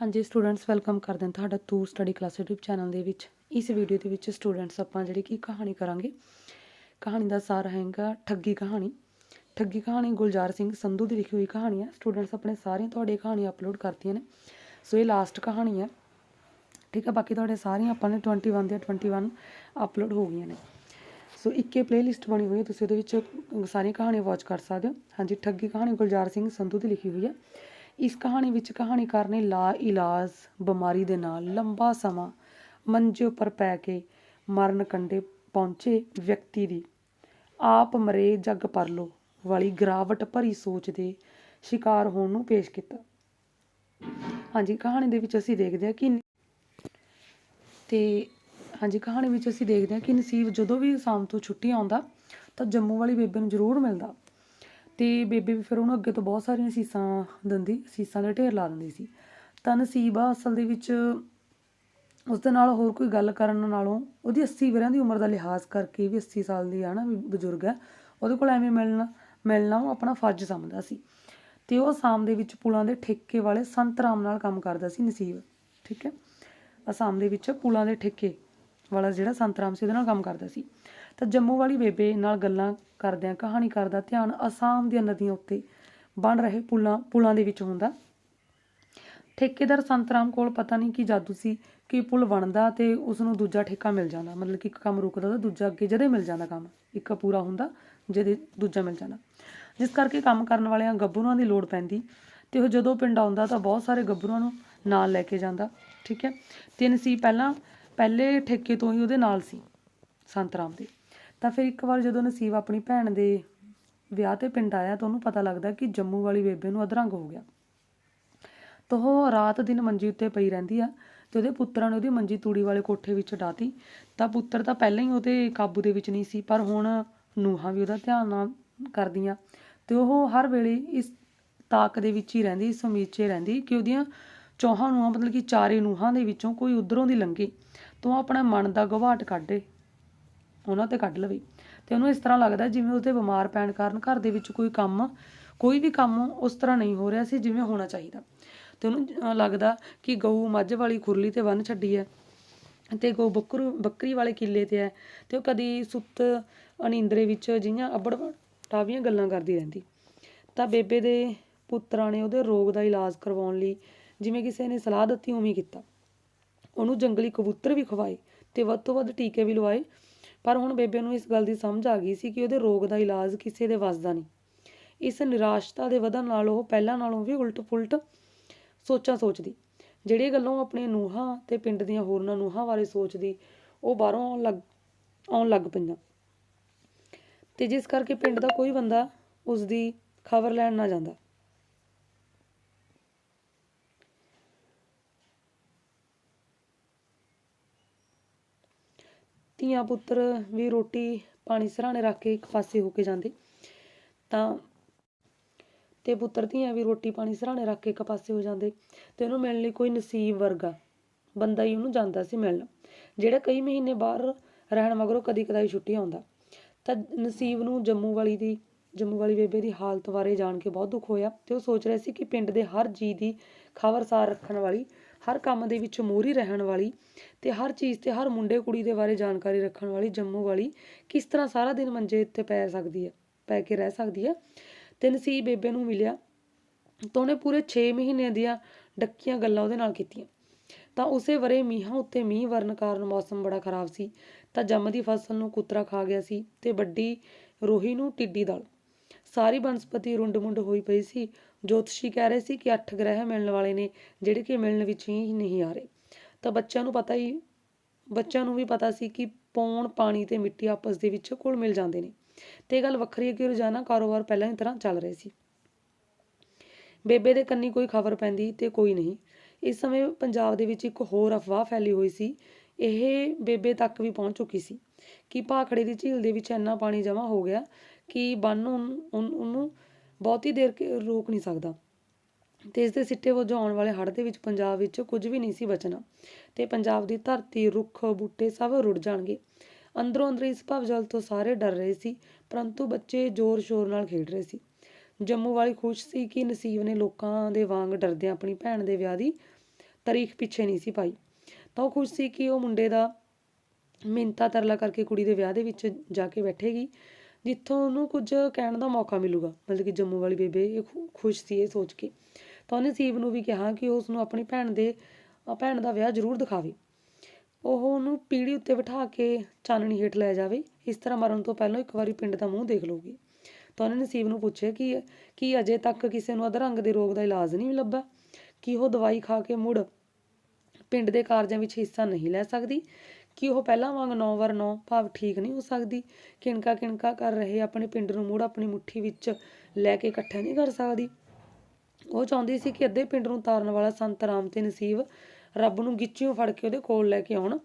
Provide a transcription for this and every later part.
ਹਾਂਜੀ students welcome ਕਰਦੇ ਹਾਂ ਤੁਹਾਡਾ ਤੂ ਸਟੱਡੀ ਕਲਾਸ YouTube ਚੈਨਲ ਦੇ ਵਿੱਚ। ਇਸ ਵੀਡੀਓ ਦੇ ਵਿੱਚ ਸਟੂਡੈਂਟਸ ਆਪਾਂ ਜਿਹੜੀ ਕਿ ਕਹਾਣੀ ਕਰਾਂਗੇ। ਕਹਾਣੀ ਦਾ ਸਾਰ ਹੈਗਾ ਠੱਗੀ ਕਹਾਣੀ। ਠੱਗੀ ਕਹਾਣੀ ਗੁਲਜ਼ਾਰ ਸਿੰਘ ਸੰਧੂ ਦੀ ਲਿਖੀ ਹੋਈ ਕਹਾਣੀ ਹੈ ਸਟੂਡੈਂਟਸ ਆਪਣੇ ਸਾਰੀਆਂ ਤੁਹਾਡੇ ਕਹਾਣੀ ਅਪਲੋਡ ਕਰਤੀਆਂ ਨੇ। ਸੋ ਇਹ ਲਾਸਟ ਕਹਾਣੀ ਹੈ ਠੀਕ ਹੈ ਬਾਕੀ ਤੁਹਾਡੇ ਸਾਰੀਆਂ ਆਪਾਂ ਨੇ 21 ਦੇ 21 ਅਪਲੋਡ ਹੋ ਗਈਆਂ ਨੇ। ਸੋ ਇੱਕੇ ਪਲੇਲਿਸਟ ਬਣੀ ਹੋਈ ਹੈ ਤੁਸੀਂ ਉਹਦੇ ਵਿੱਚ ਸਾਰੀਆਂ ਕਹਾਣੀਆਂ ਵਾਚ ਕਰ ਸਕਦੇ ਹੋ। ਹਾਂਜੀ, ਠੱਗੀ ਕਹਾਣੀ ਗੁਲਜ਼ਾਰ ਸਿੰਘ ਸੰਧੂ ਦੀ ਲਿਖੀ ਹੋਈ ਹੈ ਇਸ ਕਹਾਣੀ ਵਿੱਚ ਕਹਾਣੀਕਾਰ ਨੇ ਲਾ ਇਲਾਜ ਬਿਮਾਰੀ ਦੇ ਨਾਲ ਲੰਬਾ ਸਮਾਂ ਮੰਜੇ ਉੱਪਰ ਪੈ ਕੇ ਮਰਨ ਕੰਢੇ ਪਹੁੰਚੇ ਵਿਅਕਤੀ ਦੀ। ਆਪ ਮਰੇ ਜੱਗ ਪਰਲੋ ਵਾਲੀ ਗਿਰਾਵਟ ਭਰੀ ਸੋਚ ਦੇ ਸ਼ਿਕਾਰ ਹੋਣ ਨੂੰ ਪੇਸ਼ ਕੀਤਾ। ਹਾਂਜੀ, ਕਹਾਣੀ ਦੇ ਵਿੱਚ ਅਸੀਂ ਦੇਖਦੇ ਹਾਂ ਕਿ ਤੇ ਹਾਂਜੀ, ਕਹਾਣੀ ਵਿੱਚ ਅਸੀਂ ਦੇਖਦੇ ਹਾਂ ਕਿ ਨਸੀਬ ਜਦੋਂ ਵੀ ਸ਼ਾਮ ਤੋਂ ਛੁੱਟੀ ਆਉਂਦਾ ਤਾਂ ਜੰਮੂ ਵਾਲੀ ਬੇਬੇ ਨੂੰ ਜ਼ਰੂਰ ਮਿਲਦਾ। ਤੇ ਬੇਬੇ ਵੀ ਫਿਰ ਉਹਨੂੰ ਅੱਗੇ ਤੋਂ ਬਹੁਤ ਸਾਰੀਆਂ ਸੀਸਾਂ ਦਿੰਦੀ, ਸੀਸਾਂ ਦੇ ਢੇਰ ਲਾ ਦਿੰਦੀ ਸੀ। ਤਾਂ ਨਸੀਬਾ ਅਸਲ ਦੇ ਵਿੱਚ ਉਸ ਦੇ ਨਾਲ ਹੋਰ ਕੋਈ ਗੱਲ ਕਰਨ ਨਾਲੋਂ ਉਹਦੀ 80 ਵਰਿਆਂ ਦੀ ਉਮਰ ਦਾ ਲਿਹਾਜ਼ ਕਰਕੇ ਵੀ 80 ਸਾਲ ਦੀ ਆ ਨਾ ਵੀ ਬਜ਼ੁਰਗ ਹੈ, ਉਹਦੇ ਕੋਲ ਐਵੇਂ ਮਿਲਣਾ ਮਿਲਣਾ ਉਹ ਆਪਣਾ ਫਰਜ਼ ਸਮਝਦਾ ਸੀ। ਤੇ ਉਹ ਅਸਾਮ ਦੇ ਵਿੱਚ ਪੁਲਾਂ ਦੇ ਠੇਕੇ ਵਾਲੇ ਸੰਤ ਰਾਮ ਨਾਲ ਕੰਮ ਕਰਦਾ ਸੀ ਨਸੀਬ, ਠੀਕ ਹੈ? ਅਸਾਮ ਦੇ ਵਿੱਚ ਪੁਲਾਂ ਦੇ ਠੇਕੇ। ਵਾਲਾ ਜਿਹੜਾ ਸੰਤ ਰਾਮ ਸੀ, ਉਹਦੇ ਨਾਲ ਕੰਮ ਕਰਦਾ ਸੀ। ਤਾਂ ਜੰਮੂ ਵਾਲੀ ਬੇਬੇ ਨਾਲ ਗੱਲਾਂ ਕਰਦਿਆਂ ਕਹਾਣੀਕਾਰ ਦਾ ਧਿਆਨ ਅਸਾਮ ਦੀਆਂ ਨਦੀਆਂ ਉੱਤੇ ਬਣ ਰਹੇ ਪੁਲਾਂ ਪੁਲਾਂ ਦੇ ਵਿੱਚ ਹੁੰਦਾ। ਠੇਕੇਦਾਰ ਸੰਤਰਾਮ ਕੋਲ ਪਤਾ ਨਹੀਂ ਕੀ ਜਾਦੂ ਸੀ, ਕਿ ਪੁਲ ਬਣਦਾ ਤੇ ਉਸ ਨੂੰ ਦੂਜਾ ਠੇਕਾ ਮਿਲ ਜਾਂਦਾ। ਮਤਲਬ ਕਿ ਇੱਕ ਕੰਮ ਰੁਕਦਾ ਤਾਂ ਦੂਜਾ ਅੱਗੇ ਜਦੇ ਮਿਲ ਜਾਂਦਾ ਕੰਮ। ਇੱਕ ਪੂਰਾ ਹੁੰਦਾ, ਜਦੇ ਦੂਜਾ ਮਿਲ ਜਾਂਦਾ। ਜਿਸ ਕਰਕੇ ਕੰਮ ਕਰਨ ਵਾਲਿਆਂ ਗੱਭਰੂਆਂ ਦੀ ਲੋੜ ਪੈਂਦੀ ਤੇ ਉਹ ਜਦੋਂ ਪਿੰਡ ਆਉਂਦਾ ਤਾਂ ਬਹੁਤ ਸਾਰੇ ਗੱਭਰੂਆਂ ਨੂੰ ਨਾਲ ਲੈ ਕੇ ਜਾਂਦਾ, ਠੀਕ ਹੈ? ਤਿੰਨ ਸੀ ਪਹਿਲਾਂ ਪਹਿਲੇ ਠੇਕੇ ਤੋਂ ਹੀ ਉਹਦੇ ਨਾਲ ਸੀ, ਸੰਤ ਰਾਮ ਦੇ। ਤਾਂ ਫਿਰ ਇੱਕ ਵਾਰ ਜਦੋਂ ਨਸੀਬ ਆਪਣੀ ਭੈਣ ਦੇ ਵਿਆਹ ਤੇ ਪਿੰਡ ਆਇਆ ਤਾਂ ਉਹਨੂੰ ਪਤਾ ਲੱਗਦਾ ਕਿ ਜੰਮੂ ਵਾਲੀ ਬੇਬੇ ਨੂੰ ਅਧਰੰਗ ਹੋ ਗਿਆ। ਤਾਂ ਉਹ ਰਾਤ ਦਿਨ ਮੰਜੀ ਉੱਤੇ ਪਈ ਰਹਿੰਦੀ ਆ ਤੇ ਉਹਦੇ ਪੁੱਤਰਾਂ ਨੇ ਉਹਦੀ ਮੰਜੀ ਤੂੜੀ ਵਾਲੇ ਕੋਠੇ ਵਿੱਚ ਡਾਤੀ ਤਾਂ ਪੁੱਤਰ ਤਾਂ ਪਹਿਲਾਂ ਹੀ ਉਹਦੇ ਕਾਬੂ ਦੇ ਵਿੱਚ ਨਹੀਂ ਸੀ, ਪਰ ਹੁਣ ਨੂਹਾਂ ਵੀ ਉਹਦਾ ਧਿਆਨ ਨਾ ਕਰਦੀਆਂ। ਤੇ ਉਹ ਹਰ ਵੇਲੇ ਇਸ ਤਾਕ ਦੇ ਵਿੱਚ ਹੀ ਰਹਿੰਦੀ, ਇਸ ਉਮੀਦ 'ਚ ਰਹਿੰਦੀ ਕਿ ਉਹਦੀਆਂ ਚੌਹਾਂ ਨੂੰਹਾਂ, ਮਤਲਬ ਕਿ ਚਾਰੇ ਨੂਹਾਂ ਦੇ ਵਿੱਚੋਂ ਕੋਈ ਉਧਰੋਂ ਦੀ ਲੰਘੇ। ਤਾਂ ਆਪਣਾ ਮਨ ਦਾ ਗਵਾਟ ਕੱਢੇ ਉਹਨਾਂ ਤੇ ਕੱਢ ਲਵੇ। ਤੇ ਉਹਨੂੰ ਇਸ ਤਰ੍ਹਾਂ ਲੱਗਦਾ ਜਿਵੇਂ ਉਹਦੇ ਬਿਮਾਰ ਪੈਣ ਕਾਰਨ ਘਰ ਦੇ ਵਿੱਚ ਕੋਈ ਕੰਮ, ਕੋਈ ਵੀ ਕੰਮ ਉਸ ਤਰ੍ਹਾਂ ਨਹੀਂ ਹੋ ਰਿਹਾ ਸੀ ਜਿਵੇਂ ਹੋਣਾ ਚਾਹੀਦਾ। ਤੇ ਉਹਨੂੰ ਲੱਗਦਾ ਕਿ ਗਊ ਮੱਝ ਵਾਲੀ ਖੁਰਲੀ ਤੇ ਬੰਨ ਛੱਡੀ ਹੈ ਤੇ ਗਊ ਬੱਕਰੂ, ਬੱਕਰੀ ਵਾਲੇ ਕਿੱਲੇ ਤੇ ਹੈ ਤੇ ਉਹ ਕਦੀ ਸੁੱਤ ਅਨੀਂਦਰੇ ਵਿੱਚ ਜਿਹੀਆਂ ਅੱਬੜ ਟਾਵੀਆਂ ਗੱਲਾਂ ਕਰਦੀ ਰਹਿੰਦੀ। ਤਾਂ ਬੇਬੇ ਦੇ ਪੁੱਤਰਾਂ ਨੇ ਉਹਦੇ ਰੋਗ ਦਾ ਇਲਾਜ ਕਰਵਾਉਣ ਲਈ ਜਿਵੇਂ ਕਿਸੇ ਨੇ ਸਲਾਹ ਦਿੱਤੀ ਉਵੇਂ ਕੀਤਾ। ਉਹਨੂੰ ਜੰਗਲੀ ਕਬੂਤਰ ਵੀ ਖਵਾਏ ਤੇ ਵੱਧ ਤੋਂ ਵੱਧ ਟੀਕੇ ਵੀ ਲਵਾਏ। ਪਰ ਹੁਣ ਬੇਬੇ ਨੂੰ ਇਸ ਗੱਲ ਦੀ ਸਮਝ ਆ ਗਈ ਸੀ ਕਿ ਉਹਦੇ ਰੋਗ ਦਾ ਇਲਾਜ ਕਿਸੇ ਦੇ ਵੱਸ ਦਾ ਨਹੀਂ। ਇਸ ਨਿਰਾਸ਼ਤਾ ਦੇ ਵਧਣ ਨਾਲ ਉਹ ਪਹਿਲਾਂ ਨਾਲੋਂ ਵੀ ਉਲਟ-ਪੁਲਟ ਸੋਚਾਂ ਸੋਚਦੀ। ਜਿਹੜੀਆਂ ਗੱਲਾਂ ਉਹ ਆਪਣੀਆਂ ਨੂਹਾਂ ਤੇ ਪਿੰਡ ਦੀਆਂ ਹੋਰਨਾਂ ਨੂਹਾਂ ਬਾਰੇ ਸੋਚਦੀ, ਉਹ ਬਾਹਰੋਂ ਆਉਣ ਲੱਗ ਆਉਣ ਲੱਗ ਪਈਆਂ। ਤੇ ਜਿਸ ਕਰਕੇ ਪਿੰਡ ਦਾ ਕੋਈ ਬੰਦਾ ਉਸ ਦੀ ਖਬਰ ਲੈਣ ਨਾ ਜਾਂਦਾ। ਧੀਆਂ ਪੁੱਤਰ ਵੀ ਰੋਟੀ ਪਾਣੀ ਸਰਾਣੇ ਰੱਖ ਕੇ ਇੱਕ ਪਾਸੇ ਹੋ ਕੇ ਜਾਂਦੇ। ਤਾਂ ਤੇ ਪੁੱਤਰ ਧੀਆਂ ਵੀ ਰੋਟੀ ਪਾਣੀ ਸਰਾਣੇ ਰੱਖ ਕੇ ਇੱਕ ਪਾਸੇ ਹੋ ਜਾਂਦੇ। ਤੇ ਉਹਨੂੰ ਮਿਲਣ ਲਈ ਕੋਈ ਨਸੀਬ ਵਰਗਾ ਬੰਦਾ ਹੀ ਉਹਨੂੰ ਜਾਂਦਾ ਸੀ ਮਿਲਣ। ਜਿਹੜਾ ਕਈ ਮਹੀਨੇ ਬਾਹਰ ਰਹਿਣ ਮਗਰੋਂ ਕਦੀ ਕਦਾਈ ਛੁੱਟੀ ਆਉਂਦਾ। ਤਾਂ ਨਸੀਬ ਨੂੰ ਜੰਮੂ ਵਾਲੀ ਦੀ, ਜੰਮੂ ਵਾਲੀ ਬੇਬੇ ਦੀ ਹਾਲਤ ਬਾਰੇ ਜਾਣ ਕੇ ਬਹੁਤ ਦੁੱਖ ਹੋਇਆ। ਤੇ ਉਹ ਸੋਚ ਰਿਹਾ ਸੀ ਕਿ ਪਿੰਡ ਦੇ ਹਰ ਜੀ ਦੀ ਖਬਰਸਾਰ ਰੱਖਣ ਵਾਲੀ, ਹਰ ਕੰਮ ਦੇ ਵਿੱਚ ਮੋਹਰੀ ਰਹਿਣ ਵਾਲੀ ਤੇ ਹਰ ਚੀਜ਼ ਤੇ ਹਰ ਮੁੰਡੇ ਕੁੜੀ ਦੇ ਬਾਰੇ ਜਾਣਕਾਰੀ ਰੱਖਣ ਵਾਲੀ ਜੰਮੂ ਵਾਲੀ ਕਿਸ ਤਰ੍ਹਾਂ ਸਾਰਾ ਦਿਨ ਮੰਜੇ ਉੱਤੇ ਪੈ ਸਕਦੀ ਹੈ, ਪੈ ਕੇ ਰਹਿ ਸਕਦੀ ਹੈ। ਤੇ ਨਸੀਬ ਬੇਬੇ ਨੂੰ ਮਿਲਿਆ, ਤਾਂ ਉਹਨੇ ਪੂਰੇ 6 ਮਹੀਨੇ ਦੀਆਂ ਡੱਕੀਆਂ ਗੱਲਾਂ ਉਹਦੇ ਨਾਲ ਕੀਤੀਆਂ। ਤਾਂ ਉਸੇ ਵਰੇ ਮੀਂਹਾਂ ਉੱਤੇ ਮੀਂਹ ਵਰਨ ਕਾਰਨ ਮੌਸਮ ਬੜਾ ਖਰਾਬ ਸੀ, ਤਾਂ ਜੰਮ ਦੀ ਫਸਲ ਨੂੰ ਕੁਤਰਾ ਖਾ ਗਿਆ ਸੀ ਤੇ ਵੱਡੀ ਰੋਹੀ ਨੂੰ ਟਿੱਡੀ ਦਲ। ਸਾਰੀ ਬਨਸਪਤੀ ਰੁੰਡ-ਮੁੰਡ ਹੋਈ ਪਈ ਸੀ ਜੋਤਸ਼ੀ ਕਹਿ ਰਹੇ ਸੀ ਕਿ ਅੱਠ ਗ੍ਰਹਿ ਮਿਲਣ ਵਾਲੇ ਨੇ, ਜਿਹੜੇ ਕਿ ਮਿਲਣ ਵਿੱਚ ਹੀ ਨਹੀਂ ਆ ਰਹੇ। ਤਾਂ ਬੱਚਿਆਂ ਨੂੰ ਪਤਾ ਹੀ, ਬੱਚਿਆਂ ਨੂੰ ਵੀ ਪਤਾ ਸੀ ਕਿ ਪੌਣ ਪਾਣੀ ਤੇ ਮਿੱਟੀ ਆਪਸ ਦੇ ਵਿੱਚ ਘੁਲ ਮਿਲ ਜਾਂਦੇ ਨੇ। ਤੇ ਇਹ ਗੱਲ ਵੱਖਰੀ ਹੈ ਕਿ ਰੋਜ਼ਾਨਾ ਕਾਰੋਬਾਰ ਪਹਿਲਾਂ ਦੀ ਤਰ੍ਹਾਂ ਚੱਲ ਰਹੇ ਸੀ। ਬੇਬੇ ਦੇ ਕੰਨੀ ਕੋਈ ਖਬਰ ਪੈਂਦੀ ਤੇ ਕੋਈ ਨਹੀਂ। ਇਸ ਸਮੇਂ ਪੰਜਾਬ ਦੇ ਵਿੱਚ ਇੱਕ ਹੋਰ ਅਫਵਾਹ ਫੈਲੀ ਹੋਈ ਸੀ। ਇਹ ਬੇਬੇ ਤੱਕ ਵੀ ਪਹੁੰਚ ਚੁੱਕੀ ਸੀ ਕਿ ਭਾਖੜੇ ਦੀ ਝੀਲ ਦੇ ਵਿੱਚ ਇੰਨਾ ਪਾਣੀ ਜਮ੍ਹਾਂ ਹੋ ਗਿਆ ਕਿ ਬੰਨ ਉਹਨੂੰ ਬਹੁਤੀ ਦੇਰ ਰੋਕ ਨਹੀਂ ਸਕਦਾ। ਤੇ ਇਸ ਦੇ ਸਿੱਟੇ ਵਜੋਂ ਆਉਣ ਵਾਲੇ ਹੜ੍ਹ ਦੇ ਵਿੱਚ ਪੰਜਾਬ ਵਿੱਚ ਕੁਝ ਵੀ ਨਹੀਂ ਸੀ ਬਚਣਾ। ਤੇ ਪੰਜਾਬ ਦੀ ਧਰਤੀ, ਰੁੱਖ, ਬੂਟੇ ਸਭ ਰੁੜ ਜਾਣਗੇ। ਅੰਦਰੋਂ ਅੰਦਰ ਇਸ ਭਵਜਲ ਤੋਂ ਸਾਰੇ ਡਰ ਰਹੇ ਸੀ, ਪਰੰਤੂ ਬੱਚੇ ਜ਼ੋਰ ਸ਼ੋਰ ਨਾਲ ਖੇਡ ਰਹੇ ਸੀ। ਜੰਮੂ ਵਾਲੀ ਖੁਸ਼ ਸੀ ਕਿ ਨਸੀਬ ਨੇ ਲੋਕਾਂ ਦੇ ਵਾਂਗ ਡਰਦਿਆਂ ਆਪਣੀ ਭੈਣ ਦੇ ਵਿਆਹ ਦੀ ਤਾਰੀਖ ਪਿੱਛੇ ਨਹੀਂ ਸੀ ਪਾਈ। ਤਾਂ ਉਹ ਖੁਸ਼ ਸੀ ਕਿ ਉਹ ਮੁੰਡੇ ਦਾ ਮਿੰਤਾ ਤਰਲਾ ਕਰਕੇ ਕੁੜੀ ਦੇ ਵਿਆਹ ਦੇ ਵਿੱਚ ਜਾ ਕੇ ਬੈਠੇਗੀ। ਜਿੱਥੋਂ ਉਹਨੂੰ ਕੁਝ ਕਹਿਣ ਦਾ ਮੌਕਾ ਮਿਲੂਗਾ, ਮਤਲਬ ਕਿ ਜੰਮੂ ਵਾਲੀ ਬੇਬੇ ਇਹ ਖੁਸ਼ ਸੀ ਇਹ ਸੋਚ ਕੇ, ਤਾਂ ਉਹਨੇ ਸੀਬ ਨੂੰ ਵੀ ਕਿਹਾ ਕਿ ਉਹ ਉਸਨੂੰ ਆਪਣੀ ਭੈਣ ਦੇ ਭੈਣ ਦਾ ਵਿਆਹ ਜ਼ਰੂਰ ਦਿਖਾਵੇ। ਉਹ ਉਹਨੂੰ ਪੀੜੀ ਉੱਤੇ ਬਿਠਾ ਕੇ ਚਾਨਣੀ ਹੇਠ ਲੈ ਜਾਵੇ, ਇਸ ਤਰ੍ਹਾਂ ਮਰਨ ਤੋਂ ਪਹਿਲਾਂ ਇੱਕ ਵਾਰੀ ਪਿੰਡ ਦਾ ਮੂੰਹ ਦੇਖ ਲਊਗੀ। ਤਾਂ ਉਹਨੇ ਨਸੀਬ ਨੂੰ ਪੁੱਛਿਆ ਕਿ, ਕੀ ਅਜੇ ਤੱਕ ਕਿਸੇ ਨੂੰ ਅਧਰੰਗ ਦੇ ਰੋਗ ਦਾ ਇਲਾਜ ਨਹੀਂ ਲੱਭਾ ਕਿ ਉਹ ਦਵਾਈ ਖਾ ਕੇ ਮੁੜ ਪਿੰਡ ਦੇ ਕਾਰਜਾਂ ਵਿੱਚ ਹਿੱਸਾ ਨਹੀਂ ਲੈ ਸਕਦੀ ਕਿ ਉਹ ਪਹਿਲਾਂ ਵਾਂਗ ਨੌ ਵਰ ਨੌ ਭਾਵ ਠੀਕ ਨਹੀਂ ਹੋ ਸਕਦੀ। ਕਿਣਕਾ ਕਿਣਕਾ ਕਰ ਰਹੇ ਆਪਣੇ ਪਿੰਡ ਨੂੰ ਮੁੜ ਆਪਣੀ ਮੁੱਠੀ ਵਿੱਚ ਲੈ ਕੇ ਇਕੱਠਾ ਨਹੀਂ ਕਰ ਸਕਦੀ। ਉਹ ਚਾਹੁੰਦੀ ਸੀ ਕਿ ਅੱਧੇ ਪਿੰਡ ਨੂੰ ਤਾਰਨ ਵਾਲਾ ਸੰਤ ਰਾਮ ਤੇ ਨਸੀਬ ਰੱਬ ਨੂੰ ਗਿੱਚਿਓਂ ਫੜ ਕੇ ਉਹਦੇ ਕੋਲ ਲੈ ਕੇ ਆਉਣ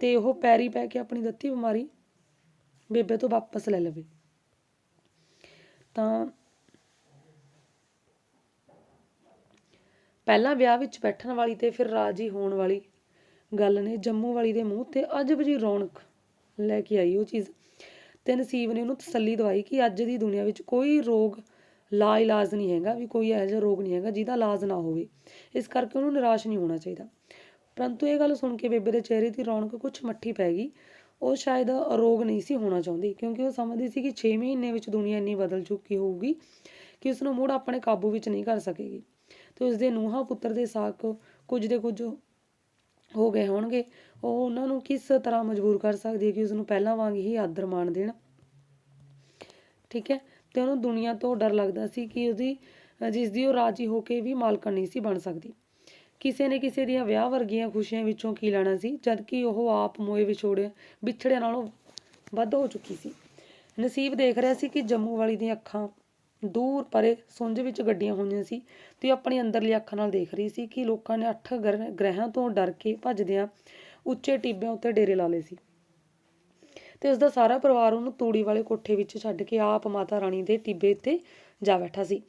ਤੇ ਉਹ ਪੈਰੀ ਪੈ ਕੇ ਆਪਣੀ ਦਿੱਤੀ ਬਿਮਾਰੀ ਬੇਬੇ ਤੋਂ ਵਾਪਸ ਲੈ ਲਵੇ। ਤਾਂ ਪਹਿਲਾਂ ਵਿਆਹ ਵਿੱਚ ਬੈਠਣ ਵਾਲੀ ਤੇ ਫਿਰ ਰਾਜੀ ਹੋਣ ਵਾਲੀ ਗੱਲ ਨੇ ਜੰਮੂ ਵਾਲੀ ਦੇ ਮੂੰਹ ਤੇ ਅਜਬ ਜੀ ਰੌਣਕ ਲੈ ਕੇ ਆਈ ਉਹ ਚੀਜ਼। ਤੇ ਨਸੀਬ ਨੇ ਉਹਨੂੰ ਤਸੱਲੀ ਦਵਾਈ ਕਿ ਅੱਜ ਦੀ ਦੁਨੀਆ ਵਿੱਚ ਕੋਈ ਰੋਗ ਲਾ ਇਲਾਜ ਨਹੀਂ ਹੈਗਾ, ਵੀ ਕੋਈ ਇਹੋ ਜਿਹਾ ਰੋਗ ਨਹੀਂ ਹੈਗਾ ਜਿਹਦਾ ਇਲਾਜ ਨਾ ਹੋਵੇ। ਇਸ ਕਰਕੇ ਉਹਨੂੰ ਨਿਰਾਸ਼ ਨਹੀਂ ਹੋਣਾ ਚਾਹੀਦਾ। ਪਰੰਤੂ ਇਹ ਗੱਲ ਸੁਣ ਕੇ ਬੇਬੇ ਦੇ ਚਿਹਰੇ ਦੀ ਰੌਣਕ ਕੁਝ ਮੱਠੀ ਪੈ ਗਈ। ਉਹ ਸ਼ਾਇਦ ਰੋਗ ਨਹੀਂ ਸੀ ਹੋਣਾ ਚਾਹੁੰਦੀ, ਕਿਉਂਕਿ ਉਹ ਸਮਝਦੀ ਸੀ ਕਿ 6 ਮਹੀਨੇ ਵਿੱਚ ਦੁਨੀਆ ਇੰਨੀ ਬਦਲ ਚੁੱਕੀ ਹੋਊਗੀ ਕਿ ਉਸ ਨੂੰ ਮੁੜ ਆਪਣੇ ਕਾਬੂ ਵਿੱਚ ਨਹੀਂ ਕਰ ਸਕੇਗੀ। ਤੇ ਉਸ ਦੇ ਨੂੰਹਾਂ ਪੁੱਤਰ ਦੇ ਸਾਕ ਕੁਝ ਦੇ ਕੁਝ ਹੋ ਗਏ ਹੋਣਗੇ। ਉਹ ਉਹਨਾਂ ਨੂੰ ਕਿਸ ਤਰ੍ਹਾਂ ਮਜਬੂਰ ਕਰ ਸਕਦੀ ਹੈ ਕਿ ਉਸ ਨੂੰ ਪਹਿਲਾਂ ਵਾਂਗ ਹੀ ਆਦਰ ਮਾਣ ਦੇਣ? ਠੀਕ ਹੈ। ਤੇ ਉਹਨੂੰ ਦੁਨੀਆ ਤੋਂ ਡਰ ਲੱਗਦਾ ਸੀ ਕਿ ਉਹਦੀ ਅ, ਜਿਸ ਦੀ ਉਹ ਰਾਜੀ ਹੋ ਕੇ ਵੀ ਮਾਲਕਣ ਨਹੀਂ ਸੀ ਬਣ ਸਕਦੀ। ਕਿਸੇ ਨੇ ਕਿਸੇ ਦੀਆਂ ਵਿਆਹ ਵਰਗੀਆਂ ਖੁਸ਼ੀਆਂ ਵਿੱਚੋਂ ਕੀ ਲੈਣਾ ਸੀ? ਜਦ ਕਿ ਉਹ ਆਪ ਮੋਏ ਵਿਛੋੜਿਆ ਵਿਛੜਿਆਂ ਨਾਲੋਂ ਵੱਧ ਹੋ ਚੁੱਕੀ ਸੀ। ਨਸੀਬ ਦੇਖ ਰਿਹਾ ਸੀ ਕਿ ਜੰਮੂ ਵਾਲੀ ਦੀਆਂ ਅੱਖਾਂ ਦੂਰ ਪਰੇ ਸੁੰਝ ਵਿੱਚ ਗੱਡੀਆਂ ਹੋਈਆਂ ਸੀ ਤੇ ਉਹ ਆਪਣੀ ਅੰਦਰਲੀ ਅੱਖਾਂ ਨਾਲ ਦੇਖ ਰਹੀ ਸੀ ਕਿ ਲੋਕਾਂ ਨੇ ਅੱਠ ਗ੍ਰਹਿ- ਗ੍ਰਹਿਾਂ ਤੋਂ ਡਰ ਕੇ ਭੱਜਦਿਆਂ ਉੱਚੇ ਟਿੱਬਿਆਂ ਉੱਤੇ ਡੇਰੇ ਲਾ ਲਏ ਸੀ। ਤੇ ਉਸ ਦਾ ਸਾਰਾ ਪਰਿਵਾਰ ਉਹਨੂੰ ਤੂੜੀ ਵਾਲੇ ਕੋਠੇ ਵਿੱਚ ਛੱਡ ਕੇ ਆਪ ਮਾਤਾ ਰਾਣੀ ਦੇ ਟਿੱਬੇ ਉੱਤੇ ਜਾ ਬੈਠਾ ਸੀ।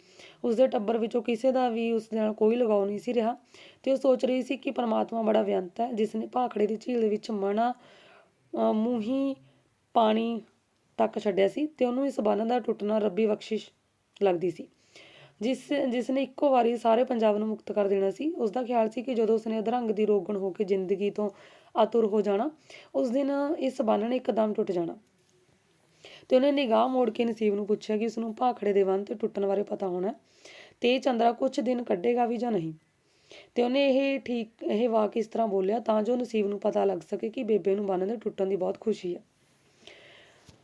ਉਸ ਦੇ ਟੱਬਰ ਵਿੱਚੋਂ ਕਿਸੇ ਦਾ ਵੀ ਉਸ ਨਾਲ ਕੋਈ ਲਗਾਉ ਨਹੀਂ ਸੀ ਰਿਹਾ ਤੇ ਉਹ ਸੋਚ ਰਹੀ ਸੀ ਕਿ ਪਰਮਾਤਮਾ ਬੜਾ ਵਿਅੰਤ ਹੈ ਜਿਸ ਨੇ ਭਾਖੜੇ ਦੀ ਝੀਲ ਵਿੱਚ ਮਣਾ ਅ, ਮੂੰਹੀ ਪਾਣੀ ਤੱਕ ਛੱਡਿਆ ਸੀ ਤੇ ਉਹਨੂੰ ਇਸ ਬੰਨ ਦਾ ਟੁੱਟਣਾ ਰੱਬੀ ਬਖਸ਼ਿਸ਼ ਲੱਗਦੀ ਸੀ। ਜਿਸ ਜਿਸ ਨੇ ਇੱਕੋ ਵਾਰੀ ਸਾਰੇ ਪੰਜਾਬ ਨੂੰ ਮੁਕਤ ਕਰ ਦੇਣਾ ਸੀ ਉਸ ਦਾ ਖਿਆਲ ਸੀ ਕਿ ਜਦੋਂ ਉਸਨੇ ਅਧਰੰਗ ਦੀ ਰੋਗਣ ਹੋ ਕੇ ਜ਼ਿੰਦਗੀ ਤੋਂ ਆਤੁਰ ਹੋ ਜਾਣਾ, ਉਸ ਦਿਨ ਇਸ ਬੰਨਣ ਨੇ ਇੱਕਦਮ ਟੁੱਟ ਜਾਣਾ। ਤੇ ਉਹਨੇ ਨਿਗਾਹ ਮੋੜ ਕੇ ਨਸੀਬ ਨੂੰ ਪੁੱਛਿਆ ਕਿ ਉਸ ਨੂੰ ਭਾਖੜੇ ਦੇ ਬੰਨ ਤੇ ਟੁੱਟਣ ਬਾਰੇ ਪਤਾ ਹੋਣਾ ਤੇ ਚੰਦਰਾ ਕੁਝ ਦਿਨ ਕੱਢੇਗਾ ਵੀ ਜਾਂ ਨਹੀਂ? ਤੇ ਉਹਨੇ ਇਹ ਠੀਕ, ਇਹ ਵਾਕ ਇਸ ਤਰ੍ਹਾਂ ਬੋਲਿਆ ਤਾਂ ਜੋ ਨਸੀਬ ਨੂੰ ਪਤਾ ਲੱਗ ਸਕੇ ਕਿ ਬੇਬੇ ਨੂੰ ਬੰਨ ਦੇ ਟੁੱਟਣ ਦੀ ਬਹੁਤ ਖੁਸ਼ੀ ਹੈ।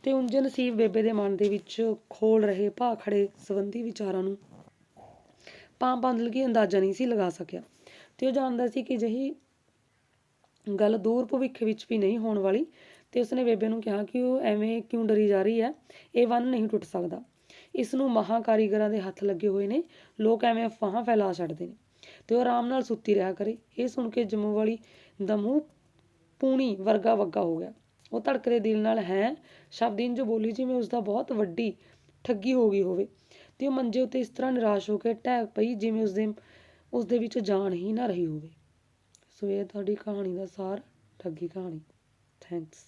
ਤੇ ਉਂਝ ਨਸੀਬ ਬੇਬੇ ਦੇ ਮਨ ਦੇ ਵਿੱਚ ਖੋਲ ਰਹੇ ਭਾਖੜੇ ਸੰਬੰਧੀ ਵਿਚਾਰਾਂ ਨੂੰ ਪਾਂ ਬੰਦਲ ਕੀ ਅੰਦਾਜ਼ਾ ਨਹੀਂ ਸੀ ਲਗਾ ਸਕਿਆ ਤੇ ਉਹ ਜਾਣਦਾ ਸੀ ਕਿ ਜਹੀ ਗੱਲ ਦੂਰ ਭਵਿੱਖ ਵਿੱਚ ਵੀ ਨਹੀਂ ਹੋਣ ਵਾਲੀ ਤੇ ਉਸਨੇ ਬੇਬੇ ਨੂੰ ਕਿਹਾ ਕਿ ਉਹ ਐਵੇਂ ਕਿਉਂ ਡਰੀ ਜਾ ਰਹੀ ਹੈ? ਇਹ ਵਨ ਨਹੀਂ ਟੁੱਟ ਸਕਦਾ। ਇਸ ਨੂੰ ਮਹਾਂ ਕਾਰੀਗਰਾਂ ਦੇ ਹੱਥ ਲੱਗੇ ਹੋਏ ਨੇ। ਲੋਕ ਐਵੇਂ ਅਫਵਾਹਾਂ ਫੈਲਾ ਛੱਡਦੇ ਨੇ। ਤੇ ਉਹ ਆਰਾਮ ਨਾਲ ਸੁੱਤੀ ਰਿਹਾ ਕਰੇ। ਇਹ ਸੁਣ ਕੇ ਜੰਮੂ ਵਾਲੀ ਦਾ ਮੂੰਹ ਪੂਣੀ ਵਰਗਾ ਵੱਗਾ ਹੋ ਗਿਆ। ਉਹ ਧੜਕਦੇ ਦਿਲ ਨਾਲ ਹੈ। ਸ਼ਬਦੀਨ ਜੋ ਬੋਲੀ ਜਿਵੇਂ ਉਸ ਦਾ ਬਹੁਤ ਵੱਡੀ ਠੱਗੀ ਹੋ ਗਈ ਹੋਵੇ ਤੇ ਉਹ ਮੰਜੇ ਉੱਤੇ ਇਸ ਤਰ੍ਹਾਂ ਨਿਰਾਸ਼ ਹੋ ਕੇ ਟਹਿ ਪਈ ਜਿਵੇਂ ਉਸ ਦੇ ਉਸ ਦੇ ਵਿੱਚ ਜਾਨ ਹੀ ਨਾ ਰਹੀ ਹੋਵੇ। ਸੋ ਇਹ ਤੁਹਾਡੀ ਕਹਾਣੀ ਦਾ ਸਾਰ, ਠੱਗੀ ਕਹਾਣੀ। ਥੈਂਕਸ